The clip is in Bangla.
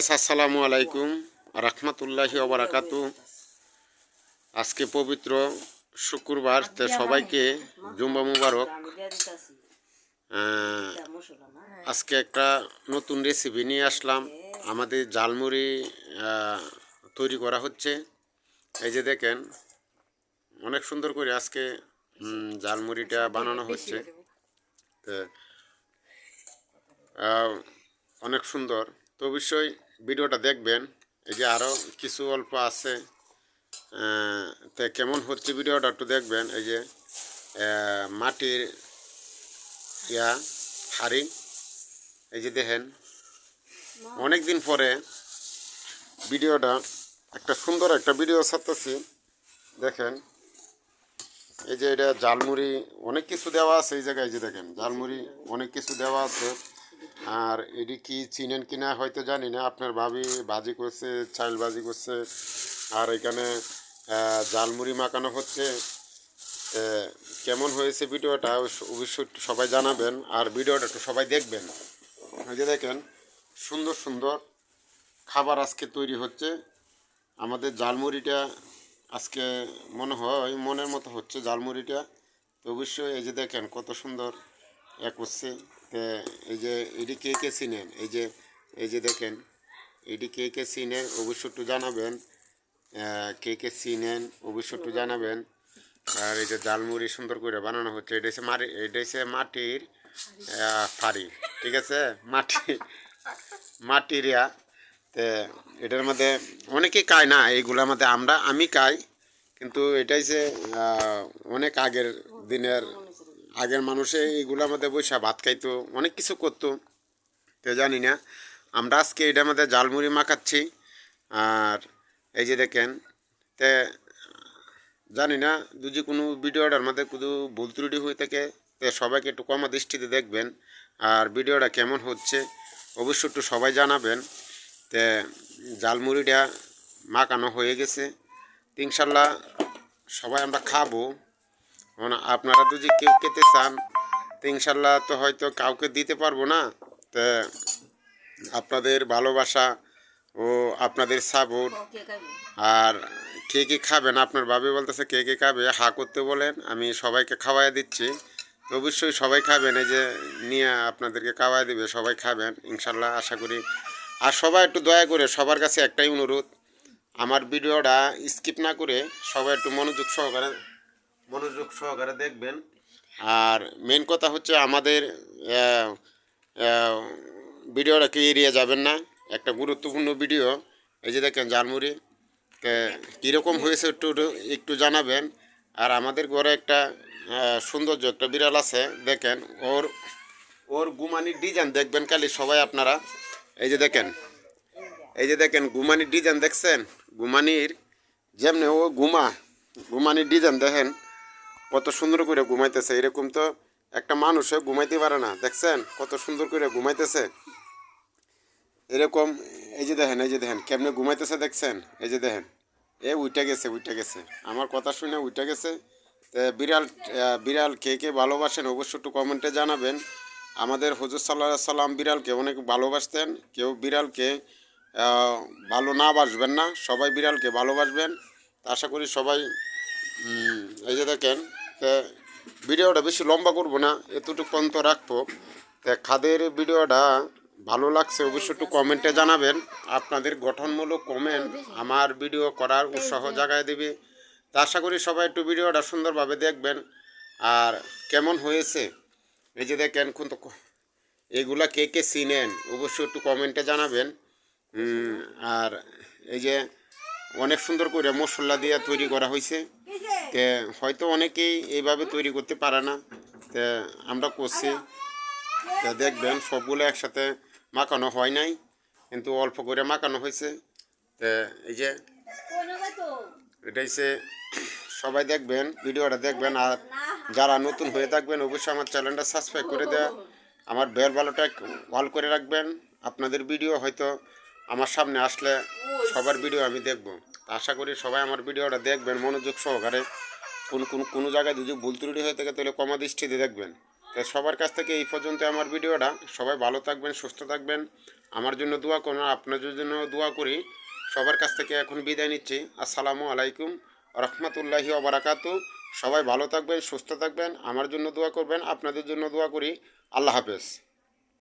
গাইস, আসসালামু আলাইকুম। রহমতুল্লাহি ওবরাকাতু আজকে পবিত্র শুক্রবার সবাইকে জুম্বা মুবারক। আজকে একটা নতুন রেসিপি নিয়ে আসলাম। আমাদের জালমুড়ি তৈরি করা হচ্ছে। এই যে দেখেন, অনেক সুন্দর করে আজকে জালমুড়িটা বানানো হচ্ছে। তো অনেক সুন্দর। তো অবশ্যই ভিডিওটা দেখবেন। এই যে আরও কিছু অল্প আছে। তা কেমন হচ্ছে ভিডিওটা একটু দেখবেন। এই যে মাটির ইয়া, হাড়ি। এই যে দেখেন অনেক দিন পরে ভিডিওটা একটা সুন্দর একটা ভিডিও ছাড়তেছি। দেখেন, এই যে এটা জালমুড়ি অনেক কিছু দেওয়া আছে এই জায়গায় যে দেখেন জালমুড়ি অনেক কিছু দেওয়া আছে। আর এটি কি চিনেন কিনা হয়তো জানি না। আপনার ভাবি ভাজি করছে, চাইল ভাজি করছে। আর এখানে জালমুড়ি মাখানো হচ্ছে। কেমন হয়েছে ভিডিওটা অবশ্য- অবশ্যই সবাই জানাবেন আর ভিডিওটা একটু সবাই দেখবেন। ওই যে দেখেন, সুন্দর সুন্দর খাবার আজকে তৈরি হচ্ছে। আমাদের জালমুড়িটা আজকে মনে হয়, মনের মতো হচ্ছে জালমুড়িটা তো অবশ্যই এই যে দেখেন, কত সুন্দর এক হচ্ছে। এই যে এটি কে কে চিনেন এই যে এই যে দেখেন এটি কে কে চিনেন অবশ্যই একটু জানাবেন কে কে চিনেন অবশ্যই একটু জানাবেন, আর এই যে জালমুড়ি সুন্দর করে বানানো হচ্ছে, এটা হচ্ছে মাটি এটা হচ্ছে মাটির ফাড়ি, ঠিক আছে? মাটি, মাটির ইয়া। তে এটার মধ্যে অনেকেই খায় না, এইগুলোর মধ্যে আমরা, আমি খাই, কিন্তু এটাই যে অনেক আগের দিনের আগের মানুষে এইগুলোর মধ্যে বৈশা ভাত খাইতো, অনেক কিছু করতো। তো জানি না। আমরা আজকে এটার মধ্যে জালমুড়ি মাখাচ্ছি। আর এই যে দেখেন, তে, জানি না, যদি কোনো ভিডিওটার মধ্যে কোনো ভুল ত্রুটি হয়ে থাকে, তো সবাইকে একটু কমা দৃষ্টিতে দেখবেন। আর ভিডিওটা কেমন হচ্ছে, অবশ্যই একটু সবাই জানাবেন। তে জালমুড়িটা মাখানো হয়ে গেছে। ইনশাল্লাহ সবাই আমরা খাব। মানে আপনারা যদি কেউ খেতে চান, তো ইনশাল্লাহ তো হয়তো কাউকে দিতে পারব না। তা আপনাদের ভালোবাসা ও আপনাদের সাপোর্ট আর কে কে খাবেন? আপনার ভাবি বলতেছে, কে কে খাবে? হা করতে বলেন, আমি সবাইকে খাওয়াই দিচ্ছি। তো অবশ্যই সবাই খাবেন, এই যে নিয়ে আপনাদেরকে খাওয়াই দেবে, সবাই খাবেন, ইনশাল্লাহ আশা করি। আর সবাই একটু দয়া করে, সবার কাছে একটাই অনুরোধ, আমার ভিডিওটা স্কিপ না করে সবাই একটু মনোযোগ সহকারে মনোযোগ সহকারে দেখবেন। আর মেন কথা হচ্ছে আমাদের ভিডিওটাকে এড়িয়ে যাবেন না? একটা গুরুত্বপূর্ণ ভিডিও, এই যে দেখেন জালমুড়ি তে কীরকম হয়েছে একটু একটু জানাবেন। আর আমাদের ঘরে একটা সৌন্দর্য, একটা বিড়াল আছে, দেখেন, ওর ওর গুমানির ডিজাইন দেখবেন খালি সবাই আপনারা। এই যে দেখেন, এই যে দেখেন গুমানির ডিজাইন দেখছেন? গুমানির যেমনি ও গুমা গুমানির ডিজাইন দেখেন কত সুন্দর করে ঘুমাইতেছে, এরকম তো একটা মানুষে ঘুমাইতে পারে না, দেখছেন? কত সুন্দর করে ঘুমাইতেছে। এরকম, এই যে দেখেন, এই যে দেখেন, কেমনে ঘুমাইতেছে দেখছেন? এই যে দেখেন, এ উইটা গেছে উইটা গেছে। আমার কথা শুনে উইটা গেছে। বিড়াল বিড়াল কে কে ভালোবাসেন অবশ্যই একটু কমেন্টে জানাবেন। আমাদের হজুর সাল্লাহ সাল্লাম বিড়ালকে অনেক ভালোবাসতেন। কেউ বিড়ালকে ভালো না বাসবেন না, সবাই বিড়ালকে ভালোবাসবেন। আশা করি সবাই এই যে দেখেন তে ভিডিওটা বেশি লম্বা করব না, এতটুকু পর্যন্ত রাখব। তে খাদের ভিডিওটা ভালো লাগছে অবশ্যই একটু কমেন্টে জানাবেন। আপনাদের গঠনমূলক কমেন্ট আমার ভিডিও করার উৎসাহ জাগায় দেবে। তা আশা করি সবাই একটু ভিডিওটা সুন্দরভাবে দেখবেন। আর কেমন হয়েছে? এই যে দেখেন, কিন্তু এগুলা কে কে চিনেন? অবশ্যই একটু কমেন্টে জানাবেন। আর এই যে অনেক সুন্দর করে মশলা দিয়ে তৈরি করা হয়েছে। তে হয়তো অনেকেই এইভাবে তৈরি করতে পারে না। তে আমরা করছি। তা দেখবেন সবগুলো একসাথে মাখানো হয় নাই, কিন্তু অল্প করে মাখানো হয়েছে। তে এই যে এটা হচ্ছে সবাই দেখবেন, ভিডিওটা দেখবেন, আর যারা নতুন হয়ে থাকবেন, অবশ্যই আমার চ্যানেলটা সাবস্ক্রাইব করে দেওয়া আমার বেল ভালোটা অল করে রাখবেন। আপনাদের ভিডিও হয়তো আমার সামনে আসলে সবার ভিডিও আমি দেখব। আশা করি সবাই আমার ভিডিওটা দেখবেন মনোযোগ সহকারে। কোন কোন, কোনো জায়গায় যদি ভুল ত্রুটি হয়ে থাকে তাহলে কমা দৃষ্টিতে দেখবেন। তাই সবার কাছ থেকে এই পর্যন্ত আমার ভিডিওটা। সবাই ভালো থাকবেন, সুস্থ থাকবেন। আমার জন্য দোয়া করুন, আপনাদের জন্য দোয়া করি। সবার কাছ থেকে এখন বিদায় নিচ্ছি। আসসালামু আলাইকুম রহমতুল্লাহি ওবরাকাতু সবাই ভালো থাকবেন, সুস্থ থাকবেন। আমার জন্য দোয়া করবেন, আপনাদের জন্য দোয়া করি। আল্লাহ হাফেজ।